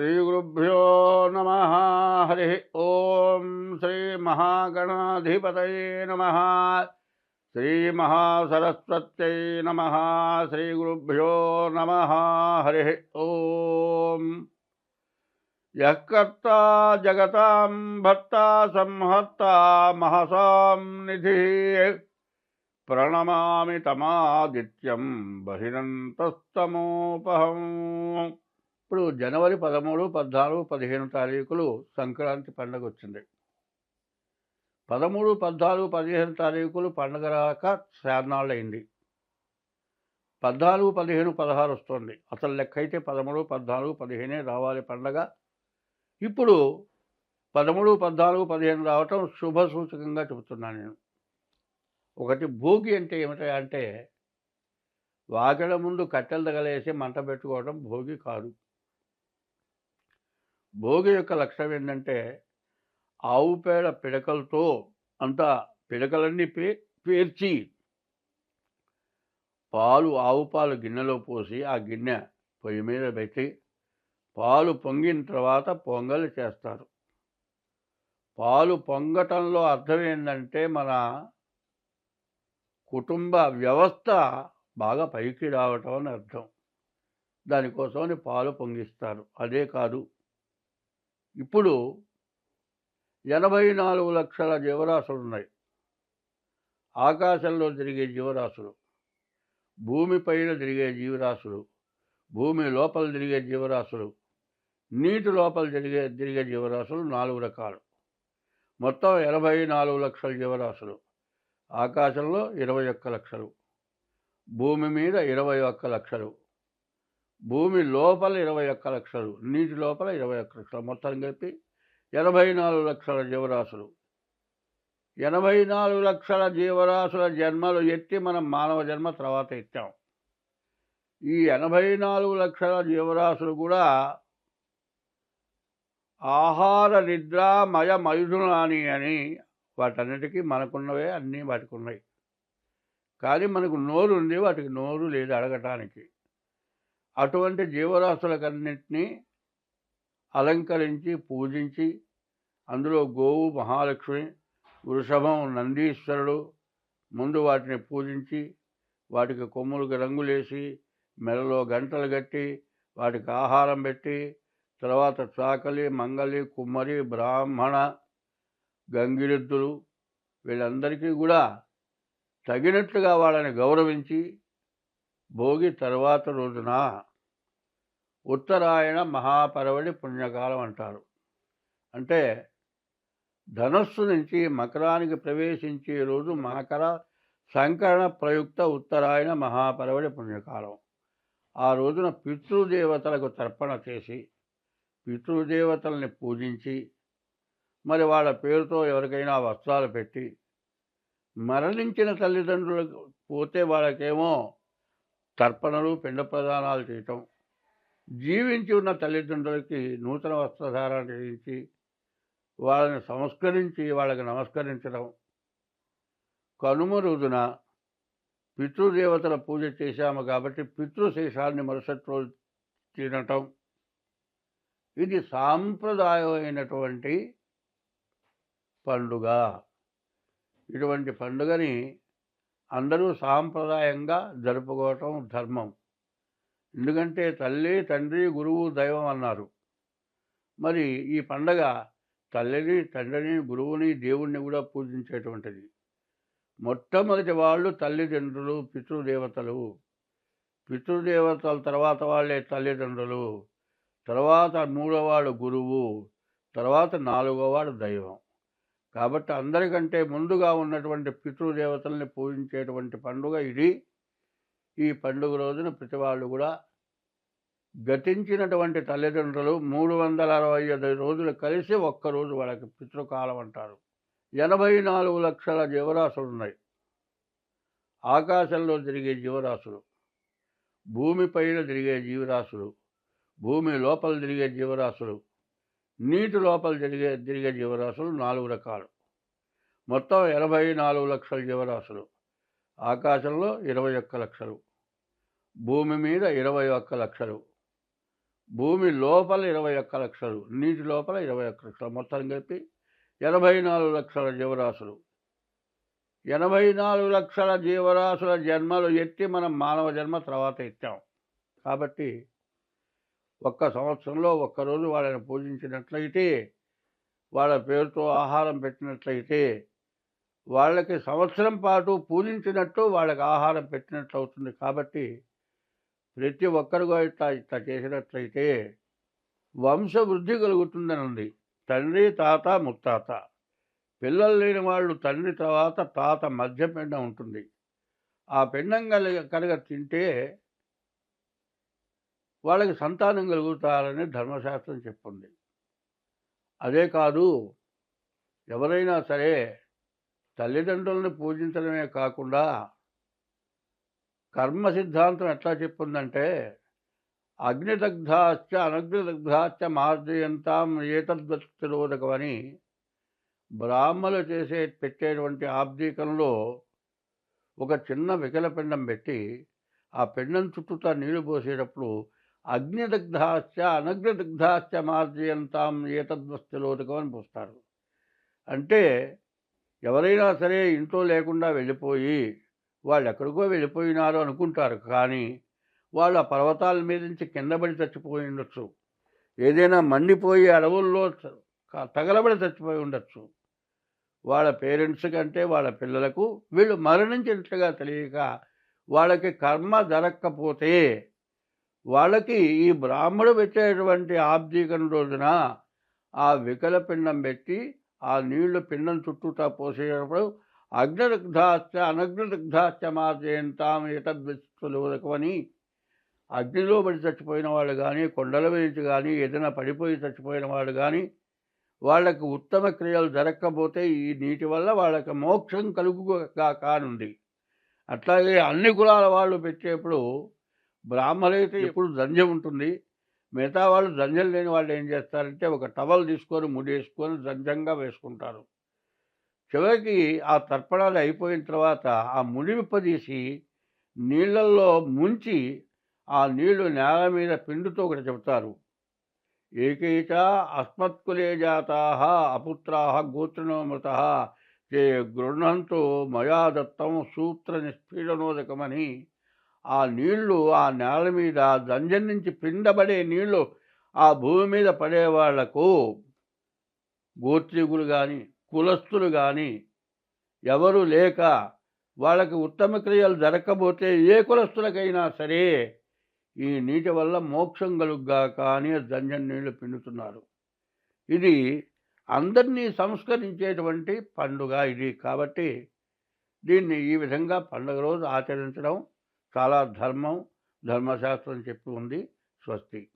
श्रीगुरुभ्यो नमः। हरिः ॐ श्रीमहागणाधिपतये नमः। श्रीमहासरस्वत्यै नमः। श्रीगुरुभ्यो नमः। हरिः ॐ यः कर्ता जगतां भर्ता संहर्ता महसां निधिः। प्रणमामि तमादित्यं बहिरन्तस्तमोपहम्। ఇప్పుడు జనవరి పదమూడు పద్నాలుగు పదిహేను తారీఖులు సంక్రాంతి పండుగ వచ్చింది పదమూడు పద్నాలుగు పదిహేను తారీఖులు పండుగ రాక శానాళ్ళు అయింది పద్నాలుగు పదిహేను పదహారు వస్తుంది. అసలు లెక్క అయితే పదమూడు పద్నాలుగు పదిహేనే రావాలి పండగ. ఇప్పుడు పదమూడు పద్నాలుగు పదిహేను రావటం శుభ సూచకంగా చెబుతున్నాను నేను. ఒకటి భోగి అంటే ఏమిటా అంటే వాకిడ ముందు కట్టెలు తగలేసి మంట పెట్టుకోవడం భోగి కాదు. భోగి యొక్క లక్ష్యం ఏంటంటే ఆవు పేడ పిడకలతో అంతా పిడకలన్నీ పే పేర్చి పాలు ఆవు పాలు గిన్నెలో పోసి ఆ గిన్నె పొయ్యి మీద పెట్టి పాలు పొంగిన తర్వాత పొంగలి చేస్తారు. పాలు పొంగటంలో అర్థం ఏంటంటే మన కుటుంబ వ్యవస్థ బాగా పైకి రావటం అని అర్థం. దానికోసమని పాలు పొంగిస్తారు. అదే కాదు ఇప్పుడు ఎనభై నాలుగు లక్షల జీవరాశులు ఉన్నాయి ఆకాశంలో తిరిగే జీవరాశులు భూమిపైన తిరిగే జీవరాశులు భూమి లోపల తిరిగే జీవరాశులు నీటి లోపల తిరిగే తిరిగే జీవరాశులు నాలుగు రకాలు. మొత్తం ఎనభై నాలుగు లక్షల జీవరాశులు. ఆకాశంలో ఇరవై ఒక్క లక్షలు భూమి మీద ఇరవై ఒక్క లక్షలు భూమి లోపల ఇరవై ఒక్క లక్షలు నీటి లోపల ఇరవై ఒక్క లక్షలు మొత్తం కలిపి ఎనభై నాలుగు లక్షల జీవరాశులు. ఎనభై నాలుగు లక్షల జీవరాశుల జన్మలు ఎత్తి మనం మానవ జన్మ తర్వాత ఎత్తాం. ఈ ఎనభై నాలుగు లక్షల జీవరాశులు కూడా ఆహార నిద్ర మయ మయుధునాని అని వాటన్నిటికీ మనకున్నవే అన్నీ వాటికి ఉన్నాయి కానీ మనకు నోరు ఉంది వాటికి నోరు లేదు అడగటానికి. అటువంటి జీవరాశులకన్నింటినీ అలంకరించి పూజించి అందులో గోవు మహాలక్ష్మి వృషభం నందీశ్వరుడు ముందు వాటిని పూజించి వాటికి కొమ్ములకు రంగులేసి మెడలో గంటలు కట్టి వాటికి ఆహారం పెట్టి తర్వాత చాకలి మంగలి కుమ్మరి బ్రాహ్మణ గంగిరెద్దులు వీళ్ళందరికీ కూడా తగినట్లుగా వాళ్ళని గౌరవించి భోగి తర్వాత రోజున ఉత్తరాయణ మహాపరవడి పుణ్యకాలం అంటారు. అంటే ధనస్సు నుంచి మకరానికి ప్రవేశించే రోజు మకర సంకరణ ప్రయుక్త ఉత్తరాయణ మహాపరవడి పుణ్యకాలం. ఆ రోజున పితృదేవతలకు తర్పణ చేసి పితృదేవతల్ని పూజించి మరి వాళ్ళ పేరుతో ఎవరికైనా వస్త్రాలు పెట్టి మరణించిన తల్లిదండ్రులకు పోతే వాళ్ళకేమో తర్పణలు పిండ ప్రదానాలు చేయటం. జీవించి ఉన్న తల్లిదండ్రులకి నూతన వస్త్రధారణ చేయించి వాళ్ళని సంస్కరించి వాళ్ళకి నమస్కరించడం. కనుమ రోజున పితృదేవతల పూజ చేశాము కాబట్టి పితృశేషాన్ని మరుసటి రోజు తినటం. ఇది సాంప్రదాయమైనటువంటి పండుగ. ఇటువంటి పండుగని అందరూ సాంప్రదాయంగా జరుపుకోవటం ధర్మం. ఎందుకంటే తల్లి తండ్రి గురువు దైవం అన్నారు. మరి ఈ పండగ తల్లిని తండ్రిని గురువుని దేవుణ్ణి కూడా పూజించేటువంటిది. మొట్టమొదటి వాళ్ళు తల్లిదండ్రులు పితృదేవతలు. పితృదేవతల తర్వాత వాళ్ళే తల్లిదండ్రులు. తర్వాత మూడోవాడు గురువు. తర్వాత నాలుగోవాడు దైవం. కాబట్టి అందరికంటే ముందుగా ఉన్నటువంటి పితృదేవతల్ని పూజించేటువంటి పండుగ ఇది. ఈ పండుగ రోజున ప్రతి వాళ్ళు కూడా గతించినటువంటి తల్లిదండ్రులు మూడు వందల అరవై ఐదు రోజులు కలిసి ఒక్కరోజు వాళ్ళకి పితృకాలం అంటారు. ఎనభై నాలుగు లక్షల జీవరాశులు ఉన్నాయి. ఆకాశంలో తిరిగే జీవరాశులు భూమిపైన తిరిగే జీవరాశులు భూమి లోపల తిరిగే జీవరాశులు నీటి లోపల తిరిగే తిరిగే జీవరాశులు నాలుగు రకాలు. మొత్తం ఎనభై నాలుగు లక్షల జీవరాశులు. ఆకాశంలో ఇరవై ఒక్క లక్షలు. భూమి మీద ఇరవై ఒక్క లక్షలు. భూమి లోపల ఇరవై ఒక్క లక్షలు. నీటి లోపల ఇరవై ఒక్క లక్షలు. మొత్తం కలిపి ఎనభై నాలుగు లక్షల జీవరాశులు. ఎనభై నాలుగు లక్షల జీవరాశుల జన్మలు ఎత్తి మనం మానవ జన్మ తర్వాత ఎత్తాం. కాబట్టి ఒక్క సంవత్సరంలో ఒక్కరోజు వాళ్ళని పూజించినట్లయితే వాళ్ళ పేరుతో ఆహారం పెట్టినట్లయితే వాళ్ళకి సంవత్సరం పాటు పూజించినట్టు వాళ్ళకి ఆహారం పెట్టినట్లు అవుతుంది కాబట్టి ప్రతి ఒక్కరిగా ఇట్లా ఇట్లా చేసినట్లయితే వంశవృద్ధి కలుగుతుందని ఉంది తండ్రి తాత ముత్తాత. పిల్లలు లేని వాళ్ళు తండ్రి తర్వాత తాత మధ్య పిండం ఉంటుంది. ఆ పిండం కలిగ కనుక తింటే వాళ్ళకి సంతానం కలుగుతారని ధర్మశాస్త్రం చెప్పింది అదే కాదు ఎవరైనా సరే తల్లిదండ్రులను పూజించడమే కాకుండా కర్మ సిద్ధాంతం ఎట్లా చెప్పిందంటే అగ్నిదగ్ధాశ్చ అనగ్నిదగ్ధాశ్చ మార్జయంతాం ఏతద్వత్తిరోధకమని బ్రాహ్మలు చేసే పెట్టేటువంటి ఆబ్దీకంలో ఒక చిన్న వికల పిండం పెట్టి ఆ పిండం చుట్టూతా నీళ్ళు పోసేటప్పుడు అగ్నిదగ్ధాశ్చ అనగ్నిదగ్ధాశ్చ మార్జయంతాం ఏతద్వస్తిలోదకం అని పోస్తారు. అంటే ఎవరైనా సరే ఇంట్లో లేకుండా వెళ్ళిపోయి వాళ్ళు ఎక్కడికో వెళ్ళిపోయినారు అనుకుంటారు కానీ వాళ్ళు ఆ పర్వతాల మీద నుంచి కిందబడి చచ్చిపోయి ఉండొచ్చు. ఏదైనా మండిపోయి అడవుల్లో తగలబడి చచ్చిపోయి ఉండొచ్చు. వాళ్ళ పేరెంట్స్ కంటే వాళ్ళ పిల్లలకు వీళ్ళు మరణించినట్లుగా తెలియక వాళ్ళకి కర్మ జరగకపోతే వాళ్ళకి ఈ బ్రాహ్మడు పెట్టేటువంటి ఆబ్దీకరణ రోజున ఆ వికల పిండం పెట్టి ఆ నీళ్ళు పిండం చుట్టూతా పోసేటప్పుడు అగ్నిదగ్ధాశ్చ అనగ్నిదగ్ధాశ్చ మార్జయంతాం ఏతద్విశ్వలోదకమని అగ్నిలో పడి చచ్చిపోయిన వాళ్ళు కానీ కొండల నుంచి కానీ ఏదైనా పడిపోయి చచ్చిపోయిన వాళ్ళు కానీ వాళ్ళకి ఉత్తమ క్రియలు జరగకపోతే ఈ నీటి వల్ల వాళ్ళకి మోక్షం కలుగుగా కానుంది. అట్లాగే అన్ని కులాల వాళ్ళు పెట్టేప్పుడు బ్రాహ్మణైతే ఎప్పుడు జంజం ఉంటుంది. మిగతా వాళ్ళు జంజం లేని వాళ్ళు ఏం చేస్తారంటే ఒక టవల్ తీసుకొని ముడేసుకొని జంజంగా వేసుకుంటారు. చివరికి ఆ తర్పణాలు అయిపోయిన తర్వాత ఆ ముడి విప్పదీసి నీళ్ళల్లో ముంచి ఆ నీళ్ళు నేల మీద పిండుతో ఒకటి చెబుతారు. ఏకైక అస్మత్కులే జాతా అపుత్రా గోత్రనోమృత గృహంతో మయా దత్తం సూత్ర నిష్పీడనోదకమని ఆ నీళ్ళు ఆ నేల మీద దంజం నుంచి పిండబడే నీళ్ళు ఆ భూమి మీద పడే వాళ్ళకు గోత్రికులు కానీ కులస్తులు కానీ ఎవరు లేక వాళ్ళకి ఉత్తమ క్రియలు జరగకపోతే ఏ కులస్తులకైనా సరే ఈ నీటి వల్ల మోక్షం కలుగ్గా కానీ దంజం నీళ్ళు పిండుతున్నారు. ఇది అందరినీ సంస్కరించేటువంటి పండుగ ఇది. కాబట్టి దీన్ని ఈ విధంగా పండుగ రోజు ఆచరించడం చాలా ధర్మం ధర్మశాస్త్రం చెప్పి ఉంది స్వస్తి.